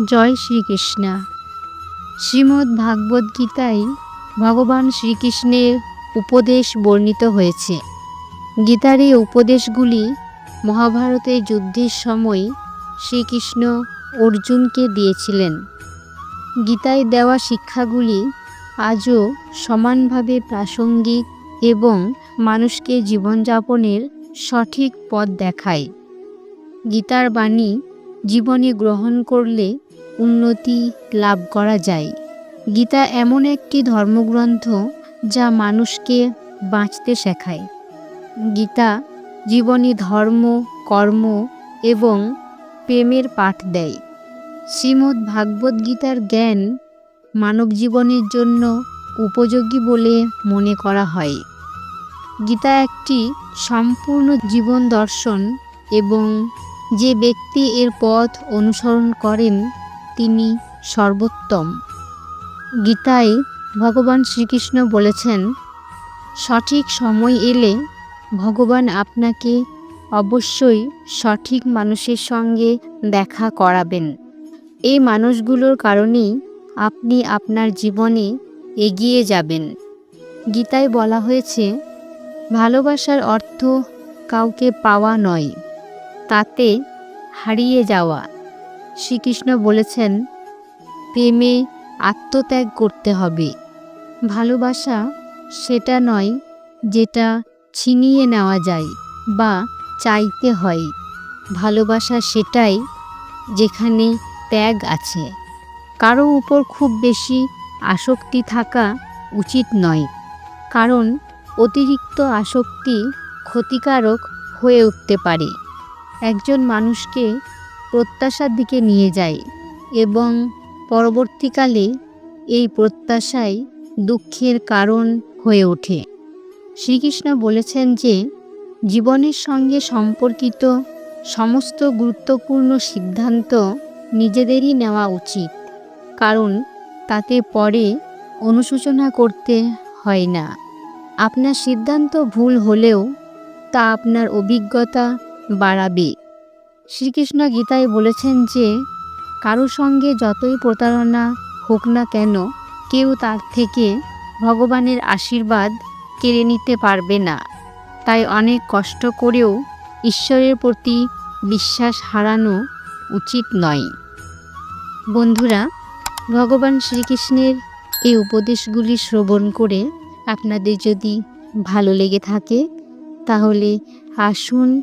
জয় শ্রীকৃষ্ণ। শ্রীমদ্ ভাগবত গীতায় ভগবান শ্রীকৃষ্ণের উপদেশ বর্ণিত হয়েছে। গীতার এই উপদেশগুলি মহাভারতের যুদ্ধের সময় শ্রীকৃষ্ণ অর্জুনকে দিয়েছিলেন। গীতায় দেওয়া শিক্ষাগুলি আজও সমানভাবে প্রাসঙ্গিক এবং মানুষকে জীবনযাপনের সঠিক পথ দেখায়। গীতার বাণী জীবনে গ্রহণ করলে উন্নতি লাভ করা যায়। গীতা এমন একটি ধর্মগ্রন্থ যা মানুষকে বাঁচতে শেখায়। গীতা জীবনে ধর্ম, কর্ম এবং প্রেমের পাঠ দেয়। শ্রীমদ্ ভাগবত গীতার জ্ঞান মানব জীবনের জন্য উপযোগী বলে মনে করা হয়। গীতা একটি সম্পূর্ণ জীবন দর্শন এবং যে ব্যক্তি এর পথ অনুসরণ করেন তিনি সর্বোত্তম। গীতায় ভগবান শ্রীকৃষ্ণ বলেছেন, সঠিক সময় এলে ভগবান আপনাকে অবশ্যই সঠিক মানুষের সঙ্গে দেখা করাবেন। এই মানুষগুলোর কারণেই আপনি আপনার জীবনে এগিয়ে যাবেন। গীতায় বলা হয়েছে, ভালোবাসার অর্থ কাউকে পাওয়া নয়, তাতে হারিয়ে যাওয়া। শ্রীকৃষ্ণ বলেছেন, প্রেমে আত্মত্যাগ করতে হবে। ভালোবাসা সেটা নয় যেটা ছিনিয়ে নেওয়া যায় বা চাইতে হয়। ভালোবাসা সেটাই যেখানে ত্যাগ আছে। কারও উপর খুব বেশি আসক্তি থাকা উচিত নয়। কারণ অতিরিক্ত আসক্তি ক্ষতিকারক হয়ে উঠতে পারে। একজন মানুষকে প্রত্যাশার দিকে নিয়ে যায় এবং পরবর্তীকালে এই প্রত্যাশাই দুঃখের কারণ হয়ে ওঠে। শ্রীকৃষ্ণ বলেছেন যে, জীবনের সঙ্গে সম্পর্কিত সমস্ত গুরুত্বপূর্ণ সিদ্ধান্ত নিজেদেরই নেওয়া উচিত, কারণ তাতে পরে অনুশোচনা করতে হয় না। আপনার সিদ্ধান্ত ভুল হলেও তা আপনার অভিজ্ঞতা বাড়াবে। শ্রীকৃষ্ণ গীতায় বলেছেন যে, কারও সঙ্গে যতই প্রতারণা হোক না কেন, কেউ তার থেকে ভগবানের আশীর্বাদ কেড়ে নিতে পারবে না। তাই অনেক কষ্ট করেও ঈশ্বরের প্রতি বিশ্বাস হারানো উচিত নয়। বন্ধুরা, ভগবান শ্রীকৃষ্ণের এই উপদেশগুলি শ্রবণ করে আপনাদের যদি ভালো লেগে থাকে, তাহলে আসুন